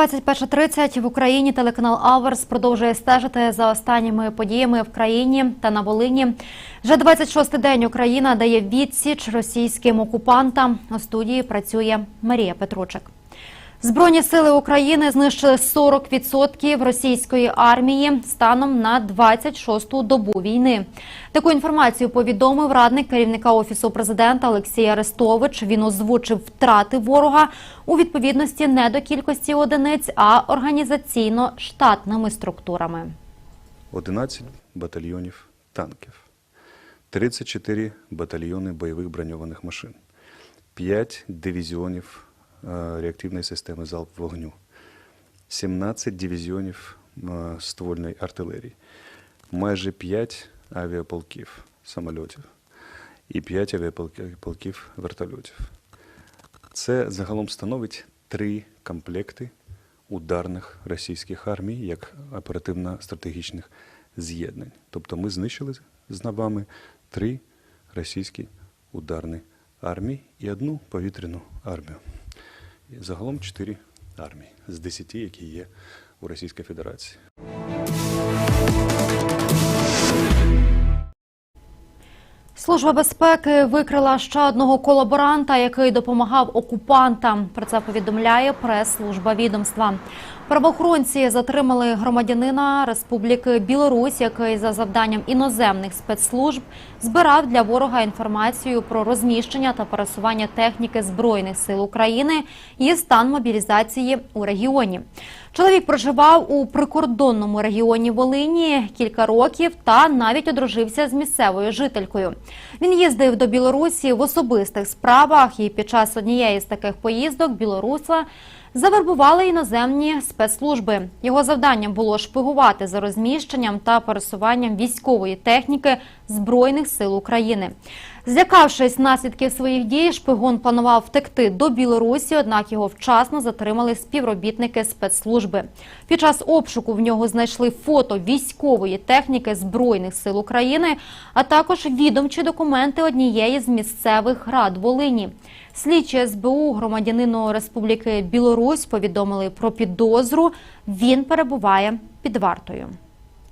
21.30 в Україні телеканал Аверс продовжує стежити за останніми подіями в країні та на Волині. Вже 26-й день Україна дає відсіч російським окупантам. У студії працює Марія Петручик. Збройні сили України знищили 40% російської армії станом на 26-ту добу війни. Таку інформацію повідомив радник керівника офісу президента Олексій Арестович. Він озвучив втрати ворога у відповідності не до кількості одиниць, а організаційно-штатними структурами. 11 батальйонів танків, 34 батальйони бойових броньованих машин, 5 дивізіонів реактивної системи залп вогню, 17 дивізіонів е, ствольної артилерії, майже 5 авіаполків самольотів і 5 авіаполків вертольотів. Це загалом становить три комплекти ударних російських армій як оперативно-стратегічних з'єднань. Тобто ми знищили з набами три російські ударні армії і одну повітряну армію. Загалом чотири армії з десяти, які є у Російській Федерації. Служба безпеки викрила ще одного колаборанта, який допомагав окупантам. Про це повідомляє прес-служба відомства. Правоохоронці затримали громадянина Республіки Білорусь, який за завданням іноземних спецслужб збирав для ворога інформацію про розміщення та пересування техніки збройних сил України і стан мобілізації у регіоні. Чоловік проживав у прикордонному регіоні Волині кілька років та навіть одружився з місцевою жителькою. Він їздив до Білорусі в особистих справах, і під час однієї з таких поїздок білоруса завербували іноземні спецслужби. Його завданням було шпигувати за розміщенням та пересуванням військової техніки збройних сил України. Злякавшись наслідків своїх дій, шпигун планував втекти до Білорусі, однак його вчасно затримали співробітники спецслужби. Під час обшуку в нього знайшли фото військової техніки збройних сил України, а також відомчі документи однієї з місцевих рад Волині. Слідчі СБУ громадянину Республіки Білорусь повідомили про підозру. Він перебуває під вартою.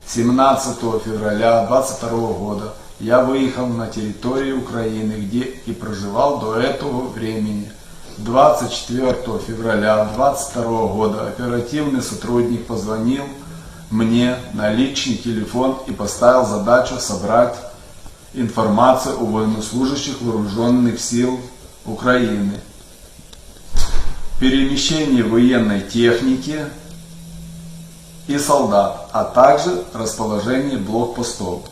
17 февраля 22 года я выехал на территорию Украины, где и проживал до этого времени. 24 февраля 22 года оперативный сотрудник позвонил мне на личный телефон и поставил задачу собрать информацию о военнослужащих вооруженных сил Украины, перемещении военной техники и солдат, а также расположении блокпостов.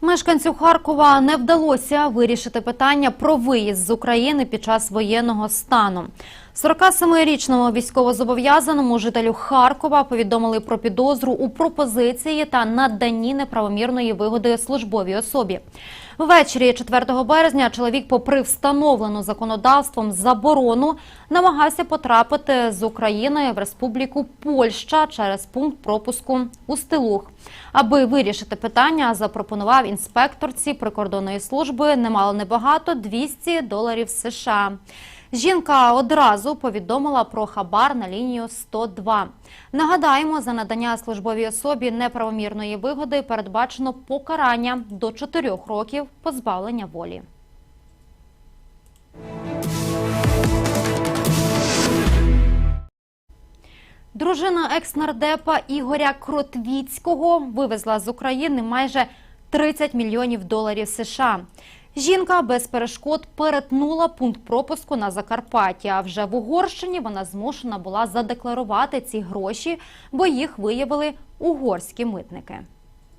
Мешканцю Харкова не вдалося вирішити питання про виїзд з України під час воєнного стану. 47-річному військовозобов'язаному жителю Харкова повідомили про підозру у пропозиції та наданні неправомірної вигоди службовій особі. Ввечері 4 березня чоловік, попри встановлену законодавством заборону, намагався потрапити з України в Республіку Польща через пункт пропуску у Стилух. Аби вирішити питання, запропонував інспекторці прикордонної служби немало небагато 200 доларів США. Жінка одразу повідомила про хабар на лінію 102. Нагадаємо, за надання службовій особі неправомірної вигоди передбачено покарання до 4 років позбавлення волі. Дружина екс-нардепа Ігоря Кротвіцького вивезла з України майже 30 мільйонів доларів США. Жінка без перешкод перетнула пункт пропуску на Закарпатті. А вже в Угорщині вона змушена була задекларувати ці гроші, бо їх виявили угорські митники.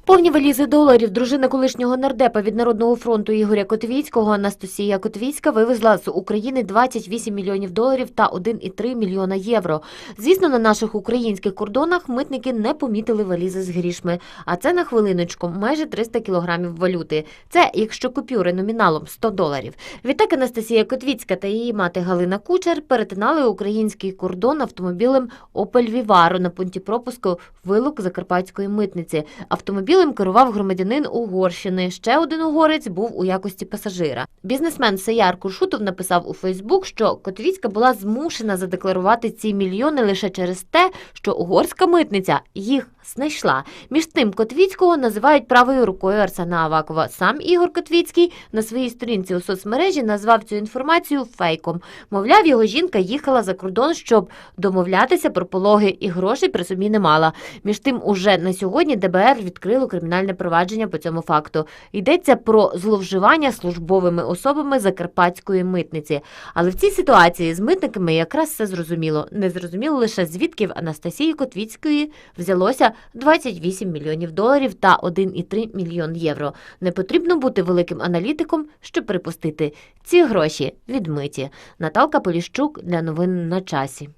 Повні валізи доларів дружина колишнього нардепа від Народного фронту Ігоря Котвіцького Анастасія Котвіцька вивезла з України 28 мільйонів доларів та 1,3 мільйона євро. Звісно, на наших українських кордонах митники не помітили валізи з грішми, а це на хвилиночку майже 300 кілограмів валюти. Це якщо купюри номіналом 100 доларів. Відтак Анастасія Котвіцька та її мати Галина Кучер перетинали український кордон автомобілем Opel Vivaro на пункті пропуску вилук Закарпатської митниці. Автомобіль автомобілем керував громадянин Угорщини. Ще один угорець був у якості пасажира. Бізнесмен Саяр Куршутов написав у Фейсбук, що Котвіцька була змушена задекларувати ці мільйони лише через те, що угорська митниця їх знайшла. Між тим Котвіцького називають правою рукою Арсена Авакова. Сам Ігор Котвіцький на своїй сторінці у соцмережі назвав цю інформацію фейком. Мовляв, його жінка їхала за кордон, щоб домовлятися про пологи, і грошей при собі не мала. Між тим, уже на сьогодні ДБР відкрило кримінальне провадження по цьому факту. Йдеться про зловживання службовими особами закарпатської митниці. Але в цій ситуації з митниками якраз все зрозуміло. Не зрозуміло лише звідки в Анастасії Котвіцької взялося 28 мільйонів доларів та 1,3 мільйон євро. Не потрібно бути великим аналітиком, щоб припустити ці гроші відмиті. Наталка Поліщук для новин на часі.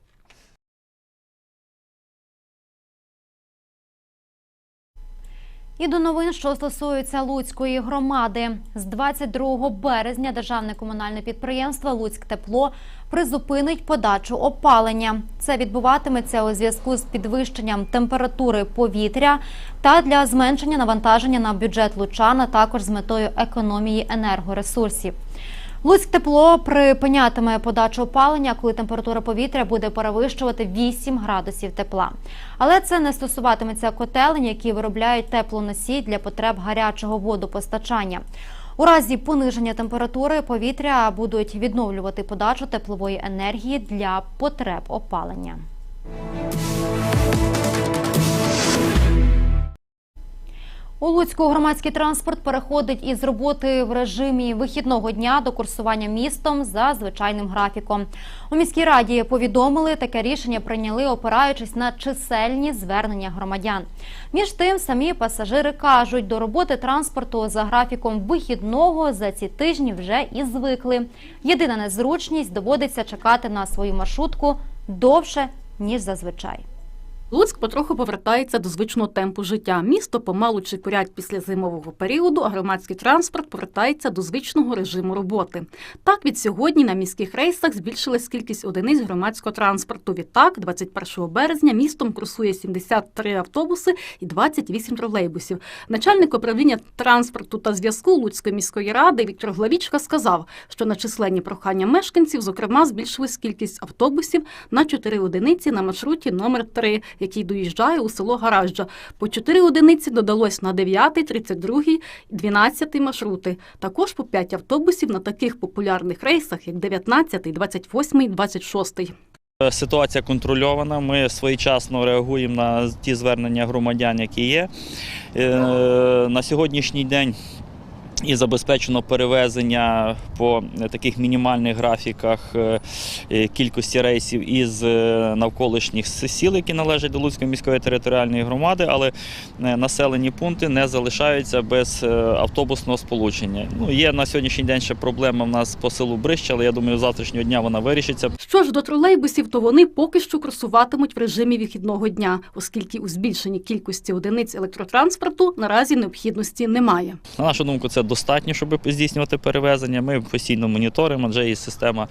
І до новин, що стосуються Луцької громади. З 22 березня державне комунальне підприємство Луцьк Тепло призупинить подачу опалення. Це відбуватиметься у зв'язку з підвищенням температури повітря та для зменшення навантаження на бюджет Лучана, також з метою економії енергоресурсів. Луцьк тепло припинятиме подачу опалення, коли температура повітря буде перевищувати 8 градусів тепла. Але це не стосуватиметься котелень, які виробляють теплоносій для потреб гарячого водопостачання. У разі пониження температури повітря будуть відновлювати подачу теплової енергії для потреб опалення. У Луцьку громадський транспорт переходить із роботи в режимі вихідного дня до курсування містом за звичайним графіком. У міській раді повідомили, таке рішення прийняли, опираючись на чисельні звернення громадян. Між тим, самі пасажири кажуть, до роботи транспорту за графіком вихідного за ці тижні вже і звикли. Єдина незручність доводиться чекати на свою маршрутку довше ніж зазвичай. Луцьк потроху повертається до звичного темпу життя. Місто помалу чекурять після зимового періоду, а громадський транспорт повертається до звичного режиму роботи. Так, від сьогодні на міських рейсах збільшилась кількість одиниць громадського транспорту. Відтак, 21 березня містом курсує 73 автобуси і 28 тролейбусів. Начальник управління транспорту та зв'язку Луцької міської ради Віктор Главічка сказав, що на численні прохання мешканців, зокрема, збільшилась кількість автобусів на 4 одиниці на маршруті номер 3 який доїжджає у село Гаражджа. По 4 одиниці додалось на 9, 32, 12 маршрути. Також по 5 автобусів на таких популярних рейсах, як 19, 28, 26. Ситуація контрольована. Ми своєчасно реагуємо на ті звернення громадян, які є. Е, На сьогоднішній день і забезпечено перевезення по таких мінімальних графіках е, е, кількості рейсів із е, навколишніх сіл, які належать до Луцької міської територіальної громади, але е, населені пункти не залишаються без е, автобусного сполучення. Ну, є на сьогоднішній день ще проблема в нас по селу Брища, але я думаю, завтрашнього дня вона вирішиться. Що ж до тролейбусів, то вони поки що курсуватимуть в режимі вихідного дня, оскільки у збільшенні кількості одиниць електротранспорту наразі необхідності немає. На нашу думку, це достатньо, щоб здійснювати перевезення. Ми постійно моніторимо, адже є система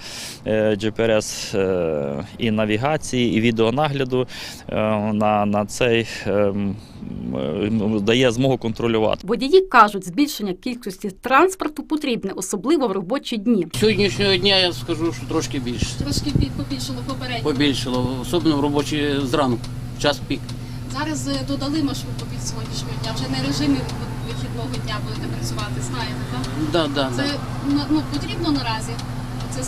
е, GPS е, і навігації, і відеонагляду е, на, на цей е, м, е, дає змогу контролювати. Водії кажуть, збільшення кількості транспорту потрібне, особливо в робочі дні. Сьогоднішнього дня я скажу, що трошки більше. Трошки бі- побільшало попередньо. Побільшало, особливо в робочі зранку, час пік. Зараз додали маршрутку від сьогоднішнього дня. Вже не режимі вихідного дня будете працювати, знаєте, так? Да, да, Це да. ну, потрібно наразі. Це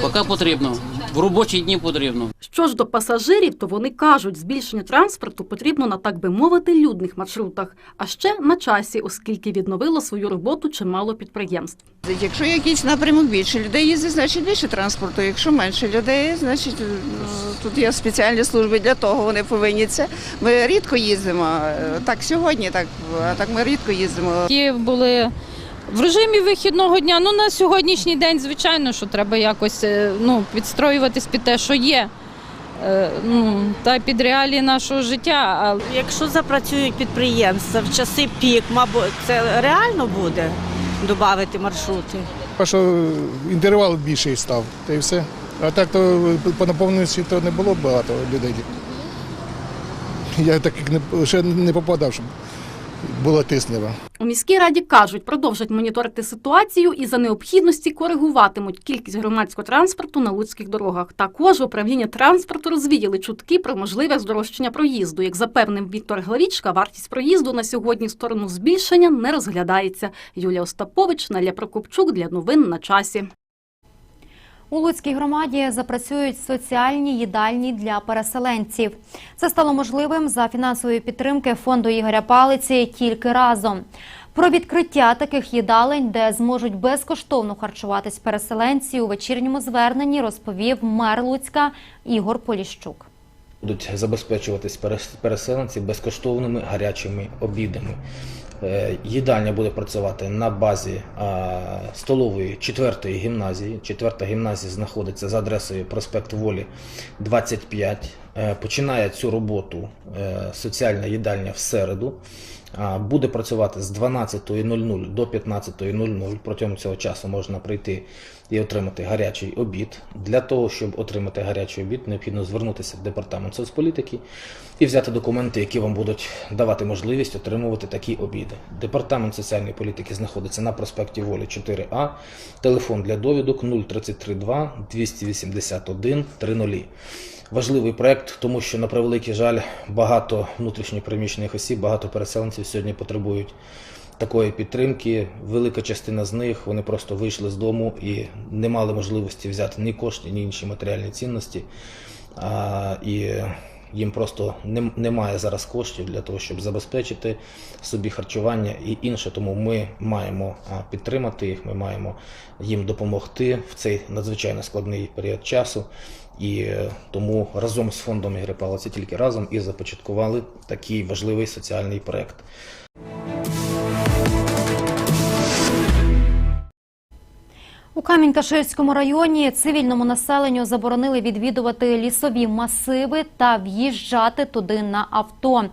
Поки потрібно. В робочі дні потрібно. Що ж до пасажирів, то вони кажуть, збільшення транспорту потрібно на так би мовити людних маршрутах, а ще на часі, оскільки відновило свою роботу чимало підприємств. Якщо якийсь напрямок більше людей їздить, значить більше транспорту. Якщо менше людей, значить е, тут є спеціальні служби для того, вони повинні це. Ми рідко їздимо. Так сьогодні, так, так ми рідко їздимо. які були в режимі вихідного дня. Ну на сьогоднішній день, звичайно, що треба якось е, ну, підстроюватись під те, що є. Е, Ну, та під реалії нашого життя. Якщо запрацюють підприємства в часи пік, мабуть, це реально буде додати маршрути. що інтервал більший став, та й все. А так то по наповненості то не було багато людей. Я так не, ще не попадав, щоб була тиснева. У міській раді кажуть, продовжать моніторити ситуацію і за необхідності коригуватимуть кількість громадського транспорту на луцьких дорогах. Також управління транспорту розвіяли чутки про можливе здорожчання проїзду. Як запевнив Віктор Главічка, вартість проїзду на сьогодні в сторону збільшення не розглядається. Юлія Остапович, Наля Прокопчук для новин на часі. У Луцькій громаді запрацюють соціальні їдальні для переселенців. Це стало можливим за фінансової підтримки фонду Ігоря Палиці тільки разом. Про відкриття таких їдалень, де зможуть безкоштовно харчуватись переселенці, у вечірньому зверненні розповів мер Луцька Ігор Поліщук. Будуть забезпечуватись перес- переселенці безкоштовними гарячими обідами. Е, Їдальня буде працювати на базі столової 4-ї гімназії. Четверта гімназія знаходиться за адресою проспект Волі 25. Е, Починає цю роботу е, соціальна їдальня в середу. Буде працювати з 12.00 до 15.00. Протягом цього часу можна прийти і отримати гарячий обід. Для того, щоб отримати гарячий обід, необхідно звернутися в департамент соцполітики і взяти документи, які вам будуть давати можливість отримувати такі обіди. Департамент соціальної політики знаходиться на проспекті Волі 4А. Телефон для довідок 0332 281 30. Важливий проект, тому що на превеликий жаль, багато внутрішньопереміщених осіб, багато переселенців сьогодні потребують такої підтримки. Велика частина з них вони просто вийшли з дому і не мали можливості взяти ні кошти, ні інші матеріальні цінності. А, і їм просто не- немає зараз коштів для того, щоб забезпечити собі харчування і інше. Тому ми маємо підтримати їх, ми маємо їм допомогти в цей надзвичайно складний період часу. І е, тому разом з фондом Ігри Палиці тільки разом і започаткували такий важливий соціальний проект. У Камінь-Каширському районі цивільному населенню заборонили відвідувати лісові масиви та в'їжджати туди на авто.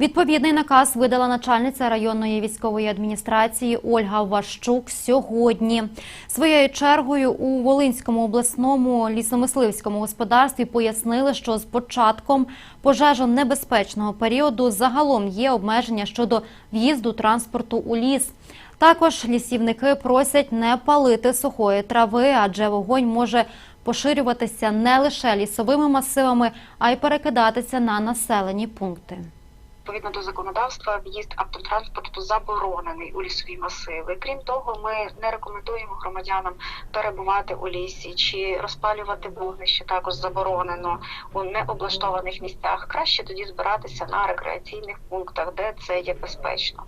Відповідний наказ видала начальниця районної військової адміністрації Ольга Ващук сьогодні. Своєю чергою у Волинському обласному лісомисливському господарстві пояснили, що з початком пожежонебезпечного періоду загалом є обмеження щодо в'їзду транспорту у ліс. Також лісівники просять не палити сухої трави, адже вогонь може поширюватися не лише лісовими масивами, а й перекидатися на населені пункти. Відповідно до законодавства, в'їзд автотранспорту заборонений у лісові масиви. Крім того, ми не рекомендуємо громадянам перебувати у лісі чи розпалювати вогнище. Також заборонено у необлаштованих місцях. Краще тоді збиратися на рекреаційних пунктах, де це є безпечно.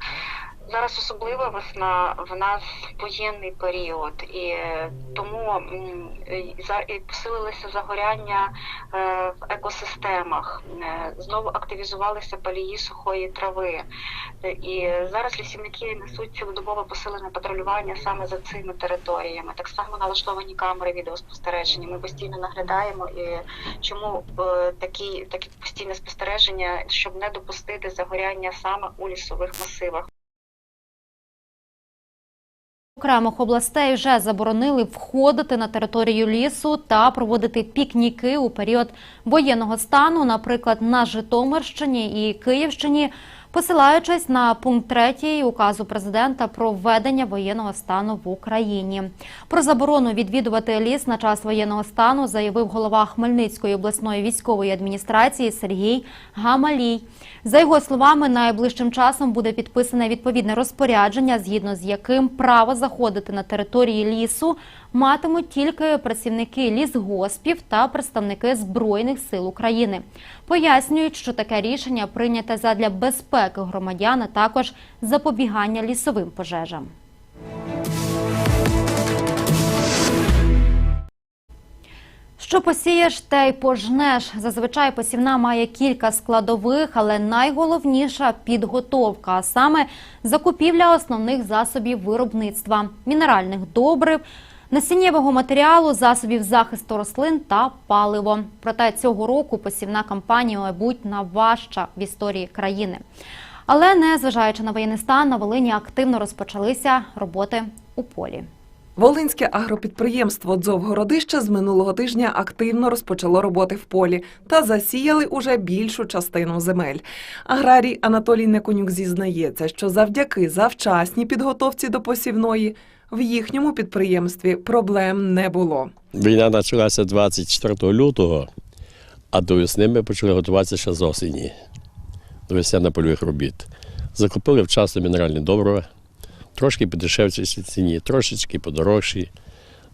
Зараз особлива весна, в нас воєнний період, і е, тому і посилилися загоряння е, в екосистемах. Е, Знову активізувалися палії сухої трави. І зараз лісівники несуть цілодобове посилене патрулювання саме за цими територіями. Так само налаштовані камери відеоспостереження. Ми постійно наглядаємо і чому такі такі постійне спостереження, щоб не допустити загоряння саме у лісових масивах. Окремих областей вже заборонили входити на територію лісу та проводити пікніки у період воєнного стану, наприклад, на Житомирщині і Київщині, посилаючись на пункт 3 указу президента про введення воєнного стану в Україні. Про заборону відвідувати ліс на час воєнного стану заявив голова Хмельницької обласної військової адміністрації Сергій Гамалій. За його словами, найближчим часом буде підписане відповідне розпорядження, згідно з яким право заходити на території лісу матимуть тільки працівники лісгоспів та представники збройних сил України. Пояснюють, що таке рішення прийняте задля безпеки громадян, а також запобігання лісовим пожежам. Що посієш, те й пожнеш. Зазвичай посівна має кілька складових, але найголовніша підготовка, а саме закупівля основних засобів виробництва, мінеральних добрив, насіннєвого матеріалу, засобів захисту рослин та паливо. Проте цього року посівна кампанія, мабуть, найважча в історії країни. Але не зважаючи на воєнний стан, на Волині активно розпочалися роботи у полі. Волинське агропідприємство «Дзовгородище» з минулого тижня активно розпочало роботи в полі та засіяли уже більшу частину земель. Аграрій Анатолій Неконюк зізнається, що завдяки завчасній підготовці до посівної в їхньому підприємстві проблем не було. Війна почалася 24 лютого, а до весни ми почали готуватися ще з осені, до весняно-польових робіт. Закупили вчасно мінеральні добрива, трошки підешевші ціні, трошечки подорожчі.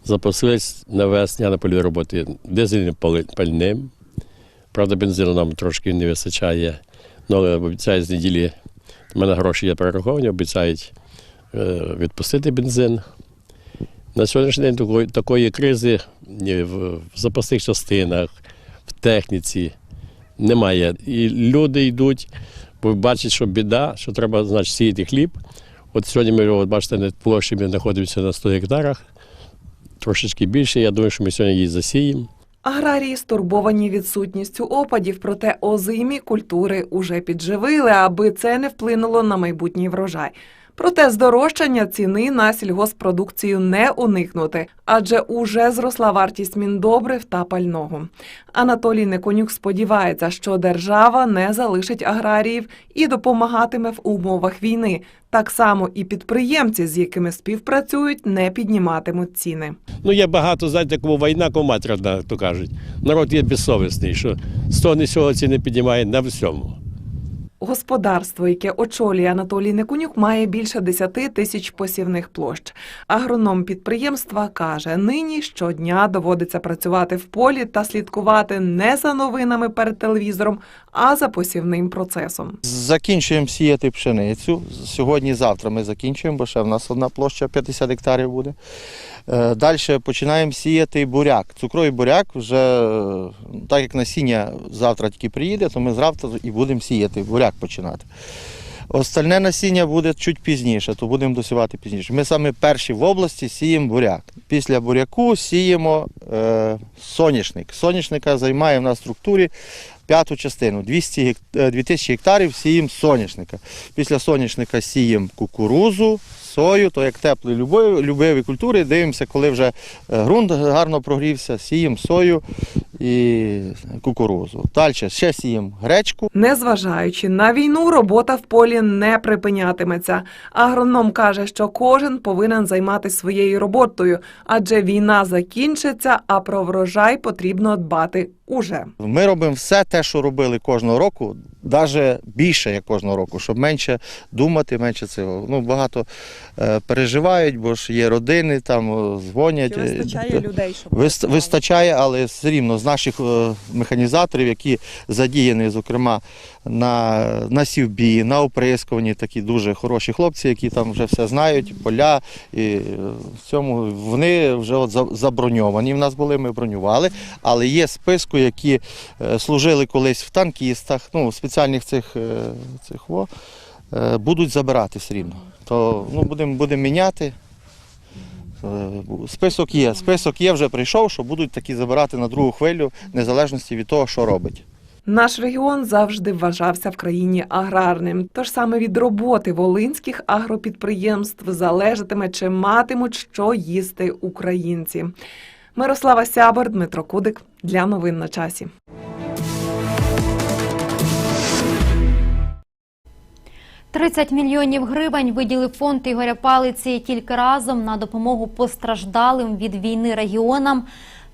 Запасились на весняно-польові роботи дизельним пальним. Правда, бензину нам трошки не вистачає, Ну, але обіцяють з неділі. У мене гроші є перераховані, обіцяють е, відпустити бензин. На сьогоднішній день такої, такої кризи в, в запасних частинах, в техніці немає. І люди йдуть, бо бачать, що біда, що треба значить, сіяти хліб. От сьогодні ми, от, бачите, на площі ми знаходимося на 100 гектарах, трошечки більше. Я думаю, що ми сьогодні її засіємо. Аграрії стурбовані відсутністю опадів, проте озимі культури уже підживили, аби це не вплинуло на майбутній врожай. Проте здорожчання ціни на сільгоспродукцію не уникнути, адже уже зросла вартість міндобрив та пального. Анатолій Неконюк сподівається, що держава не залишить аграріїв і допомагатиме в умовах війни. Так само і підприємці, з якими співпрацюють, не підніматимуть ціни. Ну, є багато, знаєте, кому війна, кому мать то кажуть. Народ є безсовісний, що з того ні сього ціни піднімає на всьому. Господарство, яке очолює Анатолій Некунюк, має більше 10 тисяч посівних площ. Агроном підприємства каже, нині щодня доводиться працювати в полі та слідкувати не за новинами перед телевізором, а за посівним процесом. Закінчуємо сіяти пшеницю. Сьогодні-завтра ми закінчуємо, бо ще в нас одна площа 50 гектарів буде. Далі починаємо сіяти буряк. Цукровий буряк вже, е, так як насіння завтра тільки приїде, то ми завтра і будемо сіяти, буряк починати. Остальне насіння буде чуть пізніше, то будемо досівати пізніше. Ми саме перші в області сіємо буряк. Після буряку сіємо е, соняшник. Соняшника займає в нас структурі п'яту частину. 200 гек- е, 2000 гектарів сіємо соняшника. Після соняшника сіємо кукурузу, сою, то як теплі любові, культури. Дивимося, коли вже е, ґрунт гарно прогрівся, сіємо сою і кукурузу. Далі ще сіємо гречку. Незважаючи на війну, робота в полі не припинятиметься. Агроном каже, що кожен повинен займатися своєю роботою, адже війна закінчиться, а про врожай потрібно дбати уже. Ми робимо все те, що робили кожного року, навіть більше як кожного року, щоб менше думати, менше цього. Ну, багато е, переживають, бо ж є родини, там е, дзвонять. Чи вистачає людей, щоб Вис- Вистачає, але все рівно з наших е, механізаторів, які задіяні, зокрема, на, на сівбі, на оприскуванні, такі дуже хороші хлопці, які там вже все знають, поля. І е, в цьому вони вже от заброньовані. В нас були, ми бронювали, але є списку, які е, служили колись в танкістах, ну, в спеціальних цих, е, цих во, е, будуть забирати все рівно. То ну, будемо будемо міняти. Е, Список є. Список є, вже прийшов, що будуть такі забирати на другу хвилю, незалежності від того, що робить. Наш регіон завжди вважався в країні аграрним. Тож саме від роботи волинських агропідприємств залежатиме, чи матимуть що їсти українці. Мирослава Сябор, Дмитро Кудик для новин на часі. – 30 мільйонів гривень виділив фонд Ігоря Палиці тільки разом на допомогу постраждалим від війни регіонам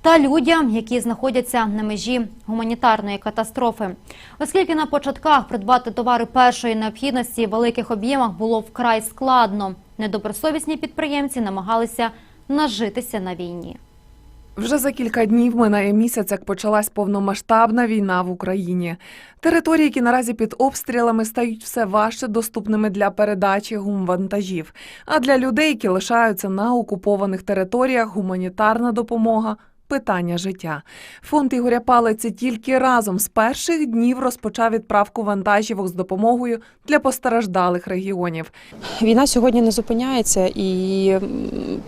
та людям, які знаходяться на межі гуманітарної катастрофи. Оскільки на початках придбати товари першої необхідності в великих об'ємах було вкрай складно, недобросовісні підприємці намагалися нажитися на війні. Вже за кілька днів минає місяць, як почалась повномасштабна війна в Україні. Території, які наразі під обстрілами, стають все важче доступними для передачі гумвантажів. А для людей, які лишаються на окупованих територіях, гуманітарна допомога питання життя. Фонд Ігоря Палиці тільки разом з перших днів розпочав відправку вантажівок з допомогою для постраждалих регіонів. Війна сьогодні не зупиняється, і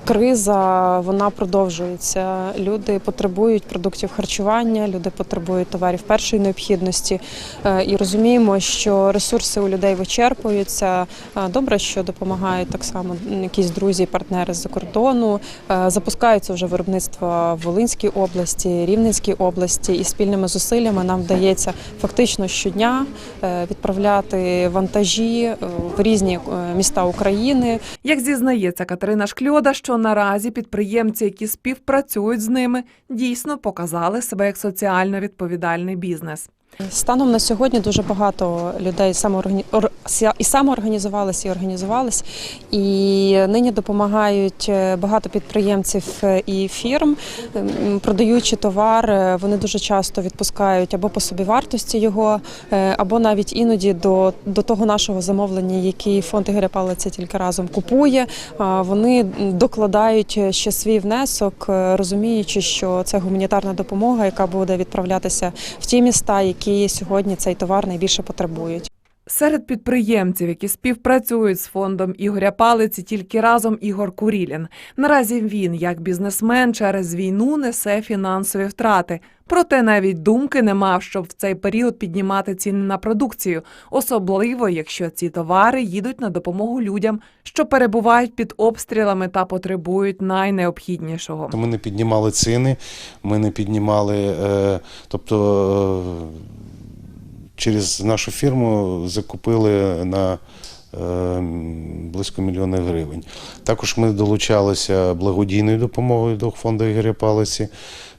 криза вона продовжується. Люди потребують продуктів харчування, люди потребують товарів першої необхідності. Е, І розуміємо, що ресурси у людей вичерпуються. Е, Добре, що допомагають так само якісь друзі, партнери з-за кордону. Е, Запускаються вже виробництва в Волинській області, Рівненській області, і спільними зусиллями нам вдається фактично щодня е, відправляти вантажі е, в різні е, міста України. Як зізнається Катерина Шкльода, що наразі підприємці, які співпрацюють з ними, дійсно показали себе як соціально відповідальний бізнес. Станом на сьогодні дуже багато людей і самоорганізувались, і організувались. І нині допомагають е, багато підприємців е, і фірм, Ем, продаючи товар, е, вони дуже часто відпускають або по собівартості його, е, або навіть іноді до, до того нашого замовлення, який фонд Ігоря Палиця тільки разом купує. Вони докладають ще свій внесок, розуміючи, що це гуманітарна допомога, яка буде відправлятися в ті міста, які сьогодні цей товар найбільше потребують. Серед підприємців, які співпрацюють з фондом Ігоря Палиці, тільки разом Ігор Курілін. Наразі він, як бізнесмен, через війну несе фінансові втрати. Проте навіть думки не мав, щоб в цей період піднімати ціни на продукцію, особливо якщо ці товари їдуть на допомогу людям, що перебувають під обстрілами та потребують найнеобхіднішого. Ми не піднімали ціни, ми не піднімали, е, тобто е, через нашу фірму закупили на е, близько мільйона гривень. Також ми долучалися благодійною допомогою до фонду Ігоря Палиці.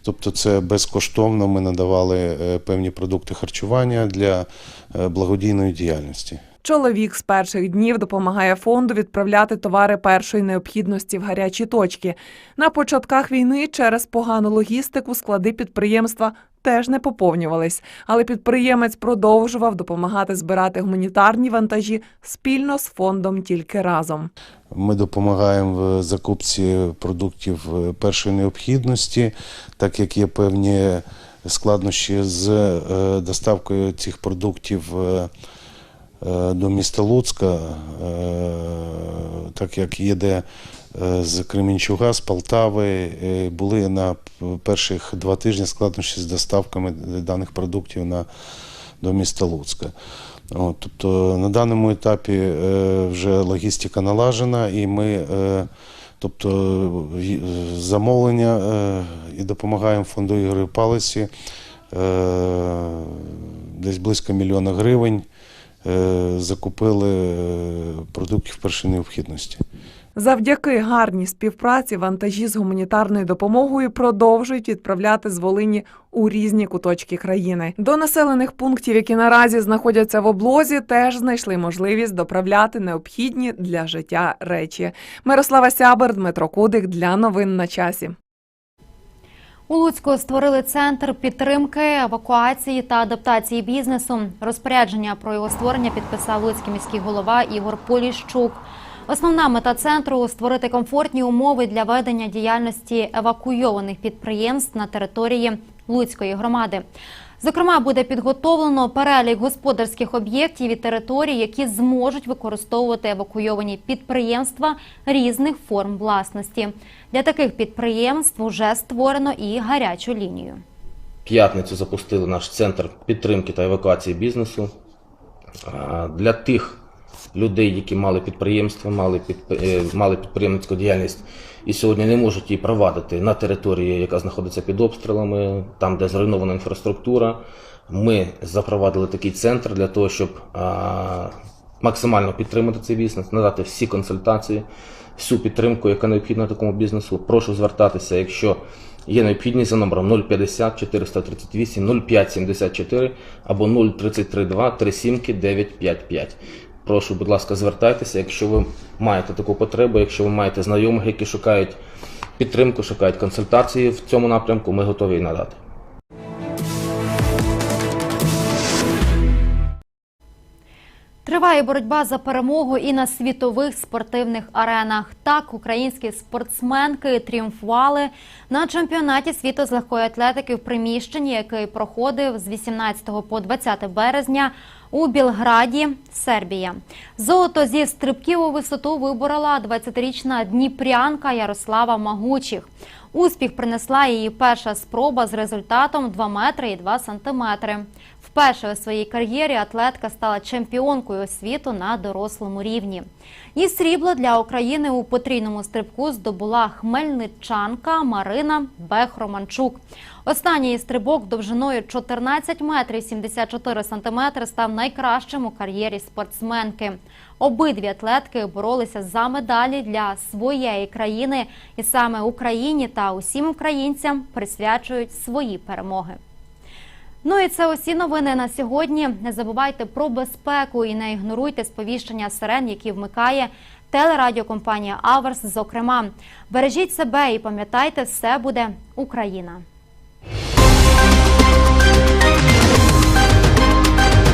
Тобто це безкоштовно ми надавали е, певні продукти харчування для е, благодійної діяльності. Чоловік з перших днів допомагає фонду відправляти товари першої необхідності в гарячі точки. На початках війни через погану логістику склади підприємства теж не поповнювались, але підприємець продовжував допомагати збирати гуманітарні вантажі спільно з фондом тільки разом. Ми допомагаємо в закупці продуктів е, першої необхідності, так як є певні складнощі з е, доставкою цих продуктів е, до міста Луцька, е, так як їде е, з Кременчуга, з Полтави, е, були на перших два тижні складнощі з доставками даних продуктів на, до міста Луцька. От, тобто на даному етапі е, вже логістика налажена, і ми е, тобто, замовлення е, і допомагаємо фонду Ігоря Палиці е, десь близько мільйона гривень. Е, Закупили е, продуктів першої необхідності. Завдяки гарній співпраці вантажі з гуманітарною допомогою продовжують відправляти з Волині у різні куточки країни. До населених пунктів, які наразі знаходяться в облозі, теж знайшли можливість доправляти необхідні для життя речі. Мирослава Сябер, Дмитро Кудик для новин на часі. У Луцьку створили центр підтримки, евакуації та адаптації бізнесу. Розпорядження про його створення підписав Луцький міський голова Ігор Поліщук. Основна мета центру створити комфортні умови для ведення діяльності евакуйованих підприємств на території Луцької громади. Зокрема, буде підготовлено перелік господарських об'єктів і територій, які зможуть використовувати евакуйовані підприємства різних форм власності. Для таких підприємств вже створено і гарячу лінію. п'ятницю запустили наш центр підтримки та евакуації бізнесу. Для тих людей, які мали підприємство, мали, е, підприємницьку діяльність і сьогодні не можуть її провадити на території, яка знаходиться під обстрілами, там, де зруйнована інфраструктура. Ми запровадили такий центр для того, щоб а, максимально підтримати цей бізнес, надати всі консультації, всю підтримку, яка необхідна такому бізнесу. Прошу звертатися, якщо є необхідність за номером 050 438 0574 або 0332 37 955. Прошу, будь ласка, звертайтеся, якщо ви маєте таку потребу, якщо ви маєте знайомих, які шукають підтримку, шукають консультації в цьому напрямку, ми готові її надати. Триває боротьба за перемогу і на світових спортивних аренах. Так, українські спортсменки тріумфували на чемпіонаті світу з легкої атлетики в приміщенні, який проходив з 18 по 20 березня у Білграді, Сербія. Золото зі стрибків у висоту виборола 20-річна дніпрянка Ярослава Магучих. Успіх принесла її перша спроба з результатом 2 метри і 2 сантиметри. Вперше у своїй кар'єрі атлетка стала чемпіонкою світу на дорослому рівні. І срібло для України у потрійному стрибку здобула хмельничанка Марина Бехроманчук. Останній стрибок довжиною 14 метрів 74 сантиметри став найкращим у кар'єрі спортсменки. Обидві атлетки боролися за медалі для своєї країни, і саме Україні та усім українцям присвячують свої перемоги. Ну і це усі новини на сьогодні. Не забувайте про безпеку і не ігноруйте сповіщення сирен, які вмикає телерадіокомпанія Аверс. Зокрема, бережіть себе і пам'ятайте, все буде Україна.